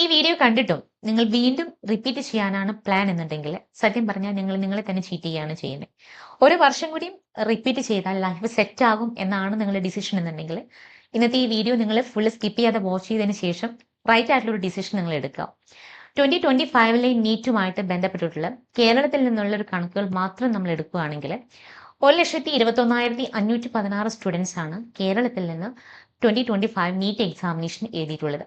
ഈ വീഡിയോ കണ്ടിട്ടും നിങ്ങൾ വീണ്ടും റിപ്പീറ്റ് ചെയ്യാനാണ് പ്ലാൻ എന്നുണ്ടെങ്കിൽ സത്യം പറഞ്ഞാൽ നിങ്ങൾ നിങ്ങളെ തന്നെ ചീറ്റ് ചെയ്യുകയാണ് ചെയ്യുന്നത്. ഒരു വർഷം കൂടിയും റിപ്പീറ്റ് ചെയ്താൽ ലൈഫ് സെറ്റ് ആകും എന്നാണ് നിങ്ങളുടെ ഡിസിഷൻ എന്നുണ്ടെങ്കിൽ ഇന്നത്തെ ഈ വീഡിയോ നിങ്ങൾ ഫുള്ള് സ്കിപ്പ് ചെയ്യാതെ വാച്ച് ചെയ്തതിന് ശേഷം റൈറ്റ് ആയിട്ടുള്ള ഒരു ഡിസിഷൻ നിങ്ങൾ എടുക്കുക. ട്വന്റി ട്വന്റി ഫൈവിലെ നീറ്റുമായിട്ട് ബന്ധപ്പെട്ടിട്ടുള്ള കേരളത്തിൽ നിന്നുള്ള ഒരു കണക്കുകൾ മാത്രം നമ്മൾ എടുക്കുകയാണെങ്കിൽ ഒരു ലക്ഷത്തി ഇരുപത്തി ഒന്നായിരത്തി അഞ്ഞൂറ്റി പതിനാറ് സ്റ്റുഡൻസ് ആണ് കേരളത്തിൽ നിന്ന് twenty twenty five NEET examination എഴുതിയിട്ടുള്ളത്.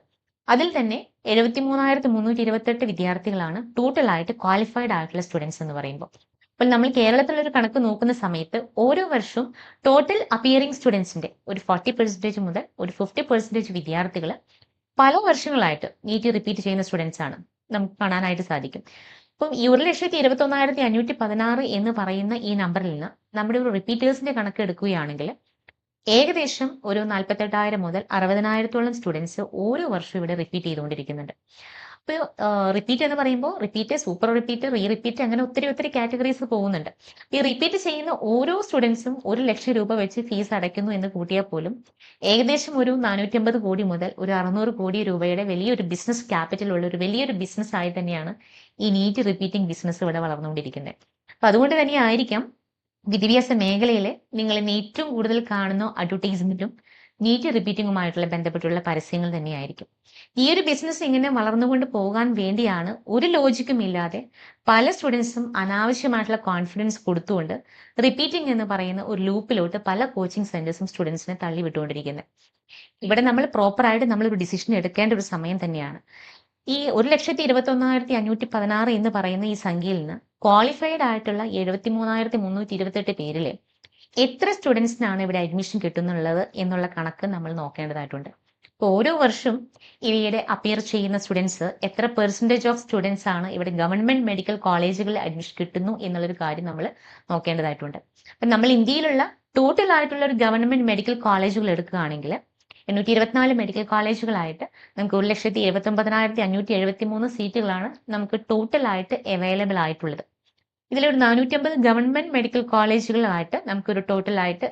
അതിൽ തന്നെ എഴുപത്തി മൂന്നായിരത്തി മുന്നൂറ്റി ഇരുപത്തെട്ട് വിദ്യാർത്ഥികളാണ് ടോട്ടലായിട്ട് ക്വാളിഫൈഡ് ആയിട്ടുള്ള സ്റ്റുഡൻസ് എന്ന് പറയുമ്പോൾ അപ്പോൾ നമ്മൾ കേരളത്തിലൊരു കണക്ക് നോക്കുന്ന സമയത്ത് ഓരോ വർഷവും ടോട്ടൽ അപ്പിയറിംഗ് സ്റ്റുഡൻസിന്റെ ഒരു ഫോർട്ടി പെർസെന്റേജ് മുതൽ ഒരു ഫിഫ്റ്റി പെർസെന്റേജ് വിദ്യാർത്ഥികൾ പല വർഷങ്ങളായിട്ട് നീറ്റ് റിപ്പീറ്റ് ചെയ്യുന്ന സ്റ്റുഡൻസ് ആണ്. നമുക്ക് കാണാനായിട്ട് സാധിക്കും. അപ്പം ഈ ഒരു ലക്ഷത്തി ഇരുപത്തി ഒന്നായിരത്തി അഞ്ഞൂറ്റി പതിനാറ് എന്ന് പറയുന്ന ഈ നമ്പറിൽ നിന്ന് നമ്മുടെ ഒരു റിപ്പീറ്റേഴ്സിന്റെ കണക്ക് എടുക്കുകയാണെങ്കിൽ ഏകദേശം ഒരു നാൽപ്പത്തെട്ടായിരം മുതൽ അറുപതിനായിരത്തോളം സ്റ്റുഡൻസ് ഓരോ വർഷം ഇവിടെ റിപ്പീറ്റ് ചെയ്തുകൊണ്ടിരിക്കുന്നുണ്ട്. അപ്പോൾ റിപ്പീറ്റ് എന്ന് പറയുമ്പോൾ repeat super repeat re repeat അങ്ങനെ ഒത്തിരി ഒത്തിരി കാറ്റഗറീസ് പോകുന്നുണ്ട്. ഈ റിപ്പീറ്റ് ചെയ്യുന്ന ഓരോ സ്റ്റുഡൻസും ഒരു ലക്ഷം രൂപ വെച്ച് ഫീസ് അടയ്ക്കുന്നു എന്ന് കൂട്ടിയാൽ പോലും ഏകദേശം ഒരു നാനൂറ്റമ്പത് കോടി മുതൽ ഒരു അറുന്നൂറ് കോടി രൂപയുടെ വലിയൊരു ബിസിനസ് ക്യാപിറ്റൽ ഉള്ള ഒരു വലിയൊരു ബിസിനസ് ആയി തന്നെയാണ് ഈ നീറ്റ് റിപ്പീറ്റിംഗ് ബിസിനസ് ഇവിടെ വളർന്നുകൊണ്ടിരിക്കുന്നത്. അപ്പൊ അതുകൊണ്ട് തന്നെ ആയിരിക്കാം വിദ്യാഭ്യാസ മേഖലയിൽ നിങ്ങൾ ഇന്ന് ഏറ്റവും കൂടുതൽ കാണുന്ന അഡ്വർടൈസ്മെന്റും നീറ്റ് റിപ്പീറ്റിംഗുമായിട്ടുള്ള ബന്ധപ്പെട്ടുള്ള പരസ്യങ്ങൾ തന്നെയായിരിക്കും. ഈ ഒരു ബിസിനസ് ഇങ്ങനെ വളർന്നുകൊണ്ട് പോകാൻ വേണ്ടിയാണ് ഒരു ലോജിക്കും ഇല്ലാതെ പല സ്റ്റുഡൻസും അനാവശ്യമായിട്ടുള്ള കോൺഫിഡൻസ് കൊടുത്തുകൊണ്ട് റിപ്പീറ്റിംഗ് എന്ന് പറയുന്ന ഒരു ലൂപ്പിലോട്ട് പല കോച്ചിങ് സെന്റേഴ്സും സ്റ്റുഡൻസിനെ തള്ളിവിട്ടുകൊണ്ടിരിക്കുന്നത്. ഇവിടെ നമ്മൾ പ്രോപ്പറായിട്ട് നമ്മൾ ഒരു ഡിസിഷൻ എടുക്കേണ്ട ഒരു സമയം തന്നെയാണ്. ഈ ഒരു ലക്ഷത്തി ഇരുപത്തി ഒന്നായിരത്തി അഞ്ഞൂറ്റി പതിനാറ് എന്ന് പറയുന്ന ഈ സംഖ്യയിൽ നിന്ന് ക്വാളിഫൈഡ് ആയിട്ടുള്ള എഴുപത്തി മൂന്നായിരത്തി മുന്നൂറ്റി ഇരുപത്തെട്ട് പേരിൽ എത്ര സ്റ്റുഡൻസിനാണ് ഇവിടെ അഡ്മിഷൻ കിട്ടുന്നുള്ളത് എന്നുള്ള കണക്ക് നമ്മൾ നോക്കേണ്ടതായിട്ടുണ്ട്. ഇപ്പോൾ ഓരോ വർഷം ഇവയുടെ അപ്പിയർ ചെയ്യുന്ന സ്റ്റുഡൻസ് എത്ര പെർസെന്റേജ് ഓഫ് സ്റ്റുഡൻസ് ആണ് ഇവിടെ ഗവൺമെന്റ് മെഡിക്കൽ കോളേജുകളിൽ അഡ്മിഷൻ കിട്ടുന്നു എന്നുള്ളൊരു കാര്യം നമ്മൾ നോക്കേണ്ടതായിട്ടുണ്ട്. അപ്പം നമ്മൾ ഇന്ത്യയിലുള്ള ടോട്ടൽ ആയിട്ടുള്ള ഒരു ഗവൺമെന്റ് മെഡിക്കൽ കോളേജുകൾ എടുക്കുകയാണെങ്കിൽ എണ്ണൂറ്റി ഇരുപത്തിനാല് മെഡിക്കൽ കോളേജുകളായിട്ട് നമുക്ക് ഒരു ലക്ഷത്തി എഴുപത്തി ഒമ്പതിനായിരത്തി അഞ്ഞൂറ്റി എഴുപത്തി മൂന്ന് സീറ്റുകളാണ് നമുക്ക് ടോട്ടലായിട്ട് അവൈലബിൾ ആയിട്ടുള്ളത്. ഇതിലൊരു നാനൂറ്റമ്പത് ഗവൺമെന്റ് മെഡിക്കൽ കോളേജുകളായിട്ട് നമുക്കൊരു ടോട്ടലായിട്ട്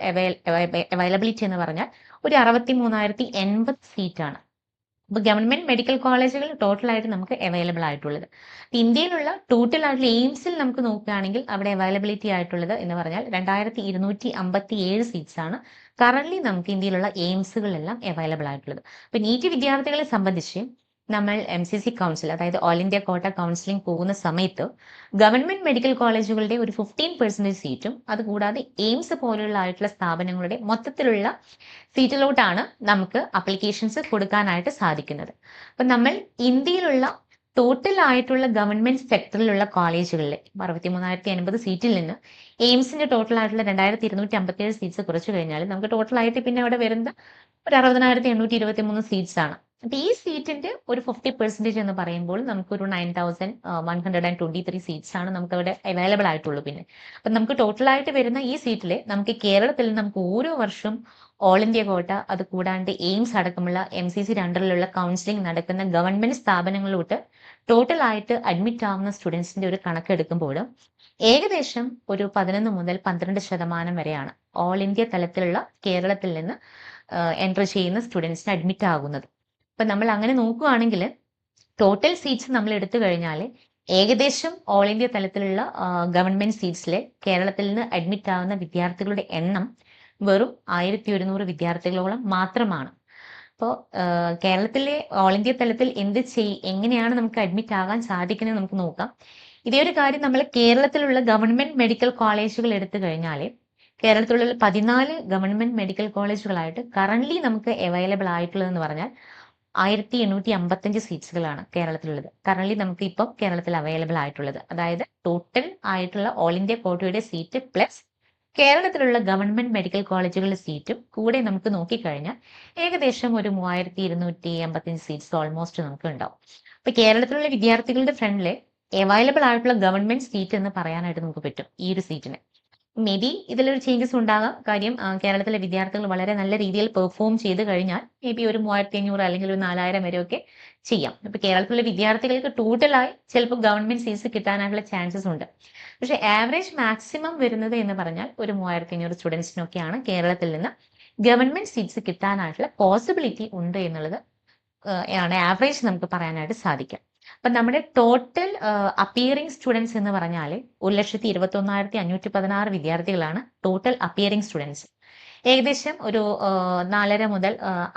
അവൈലബിലിറ്റി എന്ന് പറഞ്ഞാൽ ഒരു അറുപത്തി മൂന്നായിരത്തി എൺപത് സീറ്റാണ് അപ്പോൾ ഗവൺമെന്റ് മെഡിക്കൽ കോളേജുകൾ ടോട്ടലായിട്ട് നമുക്ക് അവൈലബിൾ ആയിട്ടുള്ളത്. ഇന്ത്യയിലുള്ള ടോട്ടൽ ആയിട്ടുള്ള എയിംസിൽ നമുക്ക് നോക്കുകയാണെങ്കിൽ അവിടെ അവൈലബിലിറ്റി ആയിട്ടുള്ളത് എന്ന് പറഞ്ഞാൽ രണ്ടായിരത്തി ഇരുന്നൂറ്റി അമ്പത്തി ഏഴ് സീറ്റ്സ് ആണ് കറന്റ് നമുക്ക് ഇന്ത്യയിലുള്ള എയിംസുകളെല്ലാം അവൈലബിൾ ആയിട്ടുള്ളത്. അപ്പോൾ നീറ്റ് വിദ്യാർത്ഥികളെ സംബന്ധിച്ച് നമ്മൾ എം സി സി കൗൺസിൽ അതായത് ഓൾ ഇന്ത്യ കോട്ട കൗൺസിലിംഗ് പോകുന്ന സമയത്ത് ഗവൺമെന്റ് മെഡിക്കൽ കോളേജുകളുടെ ഒരു ഫിഫ്റ്റീൻ പെർസെന്റേജ് സീറ്റും അതുകൂടാതെ എയിംസ് പോലുള്ള ആയിട്ടുള്ള സ്ഥാപനങ്ങളുടെ മൊത്തത്തിലുള്ള സീറ്റിലോട്ടാണ് നമുക്ക് അപ്ലിക്കേഷൻസ് കൊടുക്കാനായിട്ട് സാധിക്കുന്നത്. അപ്പം നമ്മൾ ഇന്ത്യയിലുള്ള ടോട്ടൽ ആയിട്ടുള്ള ഗവൺമെന്റ് സെക്ടറിലുള്ള കോളേജുകളിലെ അറുപത്തി മൂന്നായിരത്തി അൻപത് സീറ്റിൽ നിന്ന് എയിംസിന്റെ ടോട്ടൽ ആയിട്ടുള്ള രണ്ടായിരത്തി ഇരുന്നൂറ്റി അമ്പത്തി ഏഴ് സീറ്റ്സ് കുറച്ച് കഴിഞ്ഞാൽ നമുക്ക് ടോട്ടൽ ആയിട്ട് പിന്നെ അവിടെ വരുന്ന ഒരു അറുപതിനായിരത്തി എണ്ണൂറ്റി ഇരുപത്തി മൂന്ന് സീറ്റ്സ് ആണ്. അപ്പൊ ഈ സീറ്റിന്റെ ഒരു ഫിഫ്റ്റി പെർസെന്റേജ് എന്ന് പറയുമ്പോൾ നമുക്കൊരു nine thousand one hundred and twenty three seats ആണ് നമുക്ക് അവിടെ അവൈലബിൾ ആയിട്ടുള്ളൂ പിന്നെ. അപ്പൊ നമുക്ക് ടോട്ടൽ ആയിട്ട് വരുന്ന ഈ സീറ്റിൽ നമുക്ക് കേരളത്തിൽ നമുക്ക് ഓരോ വർഷം ഓൾ ഇന്ത്യ കോട്ട അത് കൂടാണ്ട് എയിംസ് അടക്കമുള്ള എം സി സി രണ്ടിലുള്ള കൗൺസിലിംഗ് നടക്കുന്ന ഗവൺമെന്റ് സ്ഥാപനങ്ങളിലോട്ട് ടോട്ടൽ ആയിട്ട് അഡ്മിറ്റ് ആവുന്ന സ്റ്റുഡൻസിന്റെ ഒരു കണക്ക് എടുക്കുമ്പോൾ ഏകദേശം ഒരു പതിനൊന്ന് മുതൽ പന്ത്രണ്ട് ശതമാനം വരെയാണ് ഓൾ ഇന്ത്യ തലത്തിലുള്ള കേരളത്തിൽ നിന്ന് എൻട്രി ചെയ്യുന്ന സ്റ്റുഡൻസിന് അഡ്മിറ്റ് ആകുന്നത് അപ്പൊ നമ്മൾ അങ്ങനെ നോക്കുകയാണെങ്കിൽ ടോട്ടൽ സീറ്റ്സ് നമ്മൾ എടുത്തു കഴിഞ്ഞാൽ ഏകദേശം ഓൾ ഇന്ത്യ തലത്തിലുള്ള ഗവൺമെന്റ് സീറ്റ്സിൽ കേരളത്തിൽ നിന്ന് അഡ്മിറ്റ് ആവുന്ന വിദ്യാർത്ഥികളുടെ എണ്ണം വെറും ആയിരത്തി ഒരുന്നൂറ് വിദ്യാർത്ഥികളോളം മാത്രമാണ്. അപ്പോൾ കേരളത്തിലെ ഓൾ ഇന്ത്യ തലത്തിൽ എന്ത് ചെയ് എങ്ങനെയാണ് നമുക്ക് അഡ്മിറ്റ് ആകാൻ സാധിക്കുന്നത് നമുക്ക് നോക്കാം. ഇതേ ഒരു കാര്യം നമ്മൾ കേരളത്തിലുള്ള ഗവൺമെന്റ് മെഡിക്കൽ കോളേജുകൾ എടുത്തു കഴിഞ്ഞാൽ കേരളത്തിലുള്ള പതിനാല് ഗവൺമെന്റ് മെഡിക്കൽ കോളേജുകളായിട്ട് കറന്റ് നമുക്ക് അവൈലബിൾ ആയിട്ടുള്ളതെന്ന് പറഞ്ഞാൽ ആയിരത്തി എണ്ണൂറ്റി അമ്പത്തഞ്ച് സീറ്റ്സുകളാണ് കേരളത്തിലുള്ളത്. കറന്റ് നമുക്ക് ഇപ്പം കേരളത്തിൽ അവൈലബിൾ ആയിട്ടുള്ളത്. അതായത് ടോട്ടൽ ആയിട്ടുള്ള ഓൾ ഇന്ത്യ കോട്ടയുടെ സീറ്റ് പ്ലസ് കേരളത്തിലുള്ള ഗവൺമെന്റ് മെഡിക്കൽ കോളേജുകളുടെ സീറ്റും കൂടെ നമുക്ക് നോക്കിക്കഴിഞ്ഞാൽ ഏകദേശം ഒരു മൂവായിരത്തി ഇരുന്നൂറ്റി അമ്പത്തഞ്ച് സീറ്റ്സ് ഓൾമോസ്റ്റ് നമുക്ക് ഉണ്ടാവും അപ്പൊ കേരളത്തിലുള്ള വിദ്യാർത്ഥികളുടെ ഫ്രണ്ടിൽ അവൈലബിൾ ആയിട്ടുള്ള ഗവൺമെന്റ് സീറ്റ് എന്ന് പറയാനായിട്ട് നമുക്ക് പറ്റും ഈ ഒരു സീറ്റിന് മേ ബി ഇതിലൊരു ചേഞ്ചസ് ഉണ്ടാകാം. കാര്യം കേരളത്തിലെ വിദ്യാർത്ഥികൾ വളരെ നല്ല രീതിയിൽ പെർഫോം ചെയ്ത് കഴിഞ്ഞാൽ മേ ബി ഒരു മൂവായിരത്തി അഞ്ഞൂറ് അല്ലെങ്കിൽ ഒരു നാലായിരം വരെയൊക്കെ ചെയ്യാം. അപ്പൊ കേരളത്തിലെ വിദ്യാർത്ഥികൾക്ക് ടോട്ടലായി ചിലപ്പോൾ ഗവൺമെന്റ് സീറ്റ്സ് കിട്ടാനായിട്ടുള്ള ചാൻസസ് ഉണ്ട്. പക്ഷെ ആവറേജ് മാക്സിമം വരുന്നത് എന്ന് പറഞ്ഞാൽ ഒരു മൂവായിരത്തി അഞ്ഞൂറ് സ്റ്റുഡൻസിനൊക്കെയാണ് കേരളത്തിൽ നിന്ന് ഗവൺമെന്റ് സീറ്റ്സ് കിട്ടാനായിട്ടുള്ള പോസിബിലിറ്റി ഉണ്ട് എന്നുള്ളത് ആണ് ആവറേജ് നമുക്ക് പറയാനായിട്ട് സാധിക്കും അപ്പം നമ്മുടെ ടോട്ടൽ അപ്പിയറിംഗ് സ്റ്റുഡൻസ് എന്ന് പറഞ്ഞാൽ ഒരു ലക്ഷത്തി ഇരുപത്തി ഒന്നായിരത്തി അഞ്ഞൂറ്റി പതിനാറ് വിദ്യാർത്ഥികളാണ് ടോട്ടൽ അപ്പിയറിംഗ് സ്റ്റുഡൻസ് ഏകദേശം ഒരു നാലര മുതൽ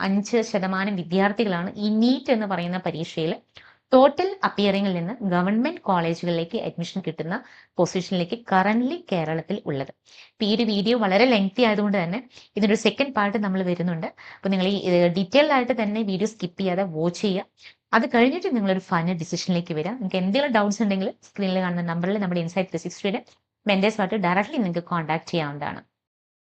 അഞ്ച് ശതമാനം വിദ്യാർത്ഥികളാണ് ഈ നീറ്റ് എന്ന് പറയുന്ന പരീക്ഷയിൽ ടോട്ടൽ അപ്പിയറിംഗിൽ നിന്ന് ഗവൺമെന്റ് കോളേജുകളിലേക്ക് അഡ്മിഷൻ കിട്ടുന്ന പൊസിഷനിലേക്ക് കറന്റ് കേരളത്തിൽ ഉള്ളത്. ഇപ്പൊ ഈ ഒരു വീഡിയോ വളരെ ലെങ്തി ആയതുകൊണ്ട് തന്നെ ഇതിന്റെ ഒരു സെക്കൻഡ് പാർട്ട് നമ്മൾ വരുന്നുണ്ട്. അപ്പോൾ നിങ്ങൾ ഈ ഡീറ്റെയിൽഡ് ആയിട്ട് തന്നെ വീഡിയോ സ്കിപ്പ് ചെയ്യാതെ വാച്ച് ചെയ്യുക. അത് കഴിഞ്ഞിട്ട് നിങ്ങളൊരു ഫൈനൽ ഡിസിഷനിലേക്ക് വരാം. നിങ്ങൾക്ക് എന്തെങ്കിലും ഡൗട്ട്സ് ഉണ്ടെങ്കിൽ സ്ക്രീനിൽ കാണുന്ന നമ്പറിൽ നമ്മുടെ ഇൻസൈറ്റ് ത്രീ സിക്സ്റ്റിയുടെ മെന്റേഴ്സുമായിട്ട് ഡയറക്റ്റ്ലി നിങ്ങൾക്ക് കോൺടാക്ട് ചെയ്യാവുന്നതാണ്.